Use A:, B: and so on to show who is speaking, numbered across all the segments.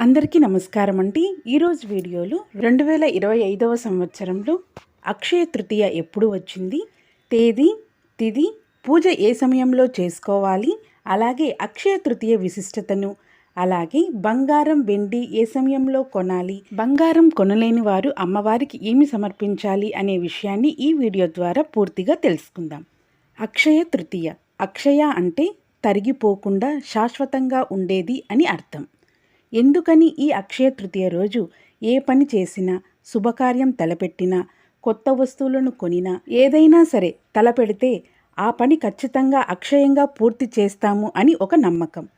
A: అందరికీ నమస్కారం అండి. ఈరోజు వీడియోలో రెండు వేల ఇరవై ఐదవ సంవత్సరంలో అక్షయ తృతీయ ఎప్పుడు వచ్చింది? తేదీ తిది పూజ ఏ సమయంలో చేసుకోవాలి? అలాగే అక్షయ తృతీయ విశిష్టతను అలాగే బంగారం వెండి ఏ సమయంలో కొనాలి? బంగారం కొనలేని వారు అమ్మవారికి ఏమి సమర్పించాలి అనే విషయాన్ని ఈ వీడియో ద్వారా పూర్తిగా తెలుసుకుందాం. అక్షయ తృతీయ అక్షయ అంటే తరిగిపోకుండా శాశ్వతంగా ఉండేది అని అర్థం. ఎందుకని ఈ అక్షయ తృతీయ రోజు? ఏ పని చేసినా శుభకార్యం తలపెట్టినా కొత్త వస్తువులను కొనినా ఏదైనా సరే తలపెడితే ఆ పని ఖచ్చితంగా అక్షయంగా పూర్తి చేస్తాము అని ఒక నమ్మకం.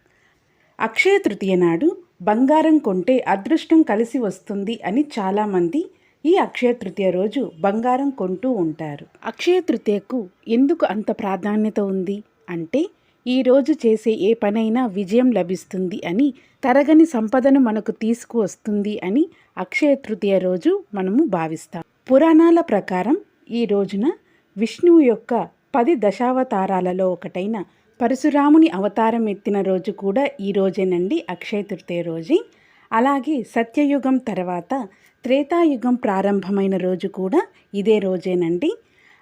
A: అక్షయ తృతీయ నాడు బంగారం కొంటే అదృష్టం కలిసి వస్తుంది అని చాలామంది ఈ అక్షయ తృతీయ రోజు బంగారం కొంటూ ఉంటారు. అక్షయ తృతీయకు ఎందుకు అంత ప్రాధాన్యత ఉంది? అంటే ఈ రోజు చేసే ఏ పనైనా విజయం లభిస్తుంది అని తరగని సంపదను మనకు తీసుకువస్తుంది అని అక్షయ తృతీయ రోజు మనము భావిస్తాం. పురాణాల ప్రకారం ఈ రోజున విష్ణువు యొక్క పది దశావతారాలలో ఒకటైన పరశురాముని అవతారం ఎత్తిన రోజు కూడా ఈ రోజేనండి అక్షయ తృతీయ రోజే. అలాగే సత్యయుగం తర్వాత త్రేతాయుగం ప్రారంభమైన రోజు కూడా ఇదే రోజేనండి.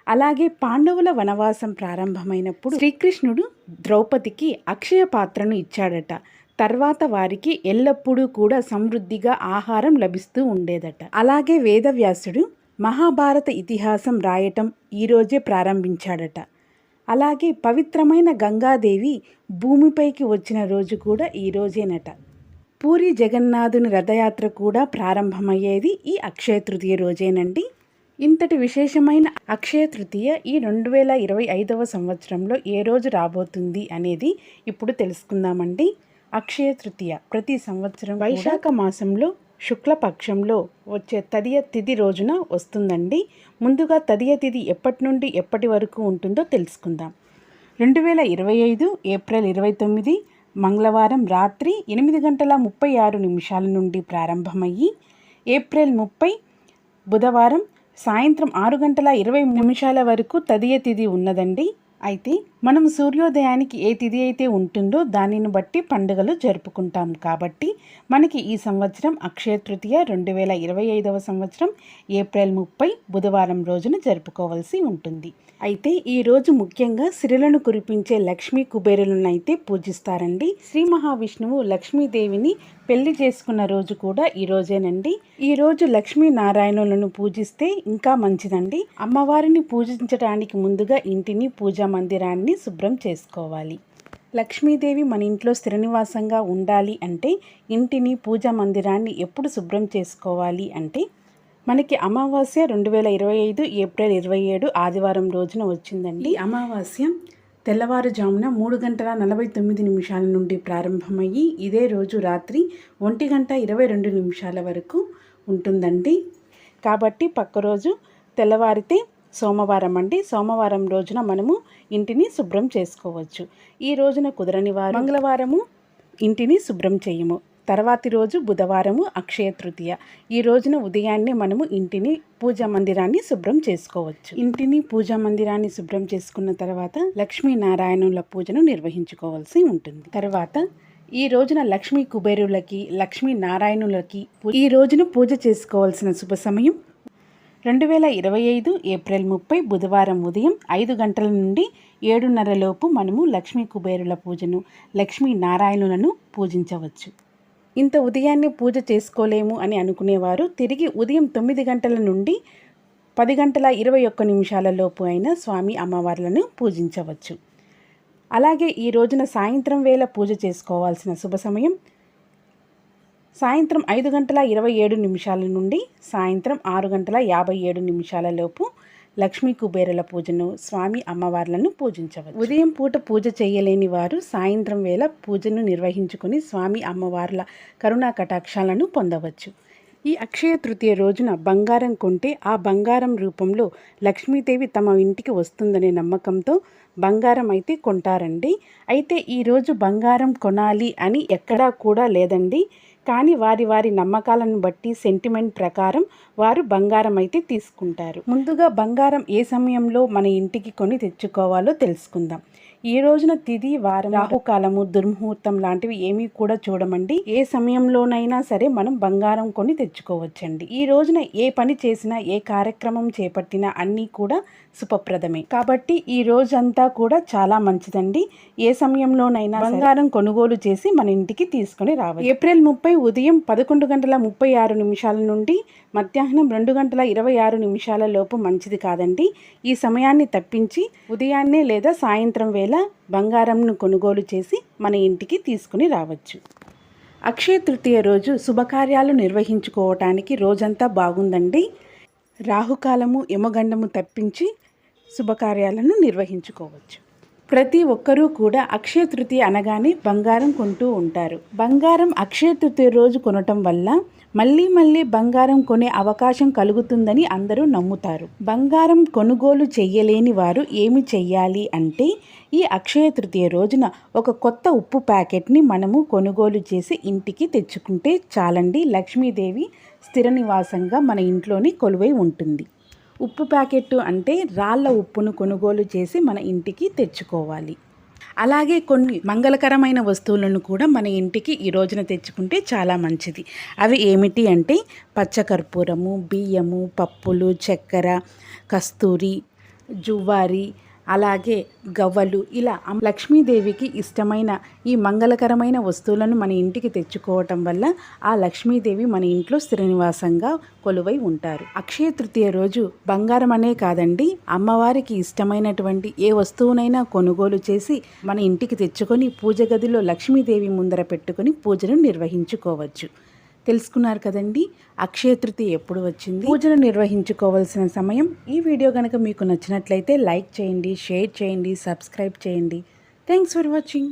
A: అలాగే పాండవుల వనవాసం ప్రారంభమైనప్పుడు శ్రీకృష్ణుడు ద్రౌపదికి అక్షయ పాత్రను ఇచ్చాడట. తర్వాత వారికి ఎల్లప్పుడూ కూడా సమృద్ధిగా ఆహారం లభిస్తూ ఉండేదట. అలాగే వేదవ్యాసుడు మహాభారత ఇతిహాసం రాయటం ఈరోజే ప్రారంభించాడట. అలాగే పవిత్రమైన గంగాదేవి భూమిపైకి వచ్చిన రోజు కూడా ఈ పూరి జగన్నాథుని రథయాత్ర కూడా ప్రారంభమయ్యేది ఈ అక్షయ తృతీయ రోజేనండి. ఇంతటి విశేషమైన అక్షయ తృతీయ ఈ రెండు వేల ఇరవై ఐదవ సంవత్సరంలో ఏ రోజు రాబోతుంది అనేది ఇప్పుడు తెలుసుకుందామండి. అక్షయ తృతీయ ప్రతి సంవత్సరం వైశాఖ మాసంలో శుక్లపక్షంలో వచ్చే తదియ తిథి రోజున వస్తుందండి. ముందుగా తదియ తిథి ఎప్పటి నుండి ఎప్పటి వరకు ఉంటుందో తెలుసుకుందాం. రెండు వేల ఇరవై ఐదు ఏప్రిల్ ఇరవై తొమ్మిది మంగళవారం రాత్రి ఎనిమిది గంటల ముప్పై ఆరు నిమిషాల నుండి ప్రారంభమయ్యి ఏప్రిల్ ముప్పై బుధవారం సాయంత్రం ఆరు గంటల ఇరవై నిమిషాల వరకు తదియ తిది ఉన్నదండి. అయితే మనం సూర్యోదయానికి ఏ తిథి అయితే ఉంటుందో దానిని బట్టి పండుగలు జరుపుకుంటాం కాబట్టి మనకి ఈ సంవత్సరం అక్షయ తృతీయ రెండు వేల ఇరవై ఐదవ సంవత్సరం ఏప్రిల్ ముప్పై బుధవారం రోజున జరుపుకోవాల్సి ఉంటుంది. అయితే ఈ రోజు ముఖ్యంగా సిరులను కురిపించే లక్ష్మీ కుబేరులను అయితే పూజిస్తారండి. శ్రీ మహావిష్ణువు లక్ష్మీదేవిని పెళ్ళి చేసుకున్న రోజు కూడా ఈ రోజేనండి. ఈ రోజు లక్ష్మీ నారాయణులను పూజిస్తే ఇంకా మంచిదండి. అమ్మవారిని పూజించడానికి ముందుగా ఇంటిని పూజ మందిరాన్ని శుభ్రం చేసుకోవాలి. లక్ష్మీదేవి మన ఇంట్లో స్థిరనివాసంగా ఉండాలి అంటే ఇంటిని పూజా మందిరాన్ని ఎప్పుడు శుభ్రం చేసుకోవాలి అంటే మనకి అమావాస్య రెండు వేల ఇరవై ఐదు ఏప్రిల్ ఇరవై ఏడు ఆదివారం రోజున వచ్చిందండి. అమావాస్య తెల్లవారుజామున మూడు గంటల నలభై తొమ్మిది నిమిషాల నుండి ప్రారంభమయ్యి ఇదే రోజు రాత్రి ఒంటి గంట ఇరవై రెండు నిమిషాల వరకు ఉంటుందండి. కాబట్టి పక్క రోజు తెల్లవారితే సోమవారం అండి. సోమవారం రోజున మనము ఇంటిని శుభ్రం చేసుకోవచ్చు. ఈ రోజున కుదరని వారు మంగళవారము ఇంటిని శుభ్రం చేయము. తర్వాతి రోజు బుధవారము అక్షయ తృతీయ. ఈ రోజున ఉదయాన్నే మనము ఇంటిని పూజా మందిరాన్ని శుభ్రం చేసుకోవచ్చు. ఇంటిని పూజా మందిరాన్ని శుభ్రం చేసుకున్న తర్వాత లక్ష్మీనారాయణుల పూజను నిర్వహించుకోవాల్సి ఉంటుంది. తర్వాత ఈ రోజున లక్ష్మీ కుబేరులకి లక్ష్మీ నారాయణులకి ఈ రోజున పూజ చేసుకోవాల్సిన శుభ సమయం రెండు వేల ఇరవై ఐదు ఏప్రిల్ ముప్పై బుధవారం ఉదయం ఐదు గంటల నుండి ఏడున్నర లోపు మనము లక్ష్మీ కుబేరుల పూజను లక్ష్మీ నారాయణులను పూజించవచ్చు. ఇంత ఉదయాన్నే పూజ చేసుకోలేము అని అనుకునేవారు. తిరిగి ఉదయం తొమ్మిది గంటల నుండి పది గంటల ఇరవై ఒక్క నిమిషాల లోపు అయిన స్వామి అమ్మవార్లను పూజించవచ్చు. అలాగే ఈ రోజున సాయంత్రం వేళ పూజ చేసుకోవాల్సిన శుభ సమయం సాయంత్రం ఐదు గంటల ఇరవై ఏడు నిమిషాల నుండి సాయంత్రం ఆరు గంటల యాభై ఏడు నిమిషాల లోపు లక్ష్మీ కుబేరుల పూజను స్వామి అమ్మవార్లను పూజించవచ్చు. ఉదయం పూట పూజ చేయలేని వారు సాయంత్రం వేళ పూజను నిర్వహించుకుని స్వామి అమ్మవార్ల కరుణా కటాక్షాలను పొందవచ్చు. ఈ అక్షయ తృతీయ రోజున బంగారం కొంటే ఆ బంగారం రూపంలో లక్ష్మీదేవి తమ ఇంటికి వస్తుందనే నమ్మకంతో బంగారం అయితే కొంటారండి. అయితే ఈరోజు బంగారం కొనాలి అని ఎక్కడా కూడా లేదండి. కానీ వారి వారి నమ్మకాలను బట్టి సెంటిమెంట్ ప్రకారం వారు బంగారం అయితే తీసుకుంటారు. ముందుగా బంగారం ఏ సమయంలో మన ఇంటికి కొని తెచ్చుకోవాలో తెలుసుకుందాం. ఈ రోజున తిది వారం రాహుకాలము దుర్ముహూర్తం లాంటివి ఏమీ కూడా చూడమండి. ఏ సమయంలోనైనా సరే మనం బంగారం కొని తెచ్చుకోవచ్చండి. ఈ రోజున ఏ పని చేసినా ఏ కార్యక్రమం చేపట్టినా అన్నీ కూడా శుభప్రదమే. కాబట్టి ఈ రోజంతా కూడా చాలా మంచిదండి. ఏ సమయంలోనైనా బంగారం కొనుగోలు చేసి మన ఇంటికి తీసుకొని రావాలి ఏప్రిల్ ముప్పై ఉదయం పదకొండు గంటల ముప్పై ఆరు నిమిషాల నుండి మధ్యాహ్నం రెండు గంటల ఇరవై ఆరు నిమిషాల లోపు మంచిది కాదండి. ఈ సమయాన్ని తప్పించి ఉదయాన్నే లేదా సాయంత్రం వేళ బంగారంను కొనుగోలు చేసి మన ఇంటికి తీసుకుని రావచ్చు. అక్షయ తృతీయ రోజు శుభకార్యాలు నిర్వహించుకోవటానికి రోజంతా బాగుందండి. రాహుకాలము యమగండము తప్పించి శుభకార్యాలను నిర్వహించుకోవచ్చు. ప్రతి ఒక్కరూ కూడా అక్షయ తృతీయ అనగానే బంగారం కొంటూ ఉంటారు. బంగారం అక్షయ తృతీయ రోజు కొనటం వల్ల మళ్ళీ మళ్ళీ బంగారం కొనే అవకాశం కలుగుతుందని అందరూ నమ్ముతారు. బంగారం కొనుగోలు చెయ్యలేని వారు ఏమి చెయ్యాలి అంటే ఈ అక్షయ తృతీయ రోజున ఒక కొత్త ఉప్పు ప్యాకెట్ని మనము కొనుగోలు చేసి ఇంటికి తెచ్చుకుంటే చాలండి లక్ష్మీదేవి స్థిర నివాసంగా మన ఇంట్లోని కొలువై ఉంటుంది. ఉప్పు ప్యాకెట్ అంటే రాళ్ళ ఉప్పును కొనుగోలు చేసి మన ఇంటికి తెచ్చుకోవాలి. అలాగే కొన్ని మంగళకరమైన వస్తువులను కూడా మన ఇంటికి ఈ రోజున తెచ్చుకుంటే చాలా మంచిది. అవి ఏమిటి అంటే పచ్చకర్పూరము బియ్యము పప్పులు చక్కెర కస్తూరి జువ్వారి అలాగే గవ్వలు ఇలా లక్ష్మీదేవికి ఇష్టమైన ఈ మంగళకరమైన వస్తువులను మన ఇంటికి తెచ్చుకోవటం వల్ల ఆ లక్ష్మీదేవి మన ఇంట్లో శ్రీనివాసంగా కొలువై ఉంటారు. అక్షయ తృతీయ రోజు బంగారం అనే కాదండి అమ్మవారికి ఇష్టమైనటువంటి ఏ వస్తువునైనా కొనుగోలు చేసి మన ఇంటికి తెచ్చుకొని పూజ గదిలో లక్ష్మీదేవి ముందర పెట్టుకొని పూజను నిర్వహించుకోవచ్చు. తెలుసుకున్నారు కదండి. అక్షయ తృతీయ ఎప్పుడు వచ్చింది? పూజను నిర్వహించుకోవాల్సిన సమయం. ఈ వీడియో కనుక మీకు నచ్చినట్లయితే లైక్ చేయండి షేర్ చేయండి సబ్స్క్రైబ్ చేయండి. Thanks for watching.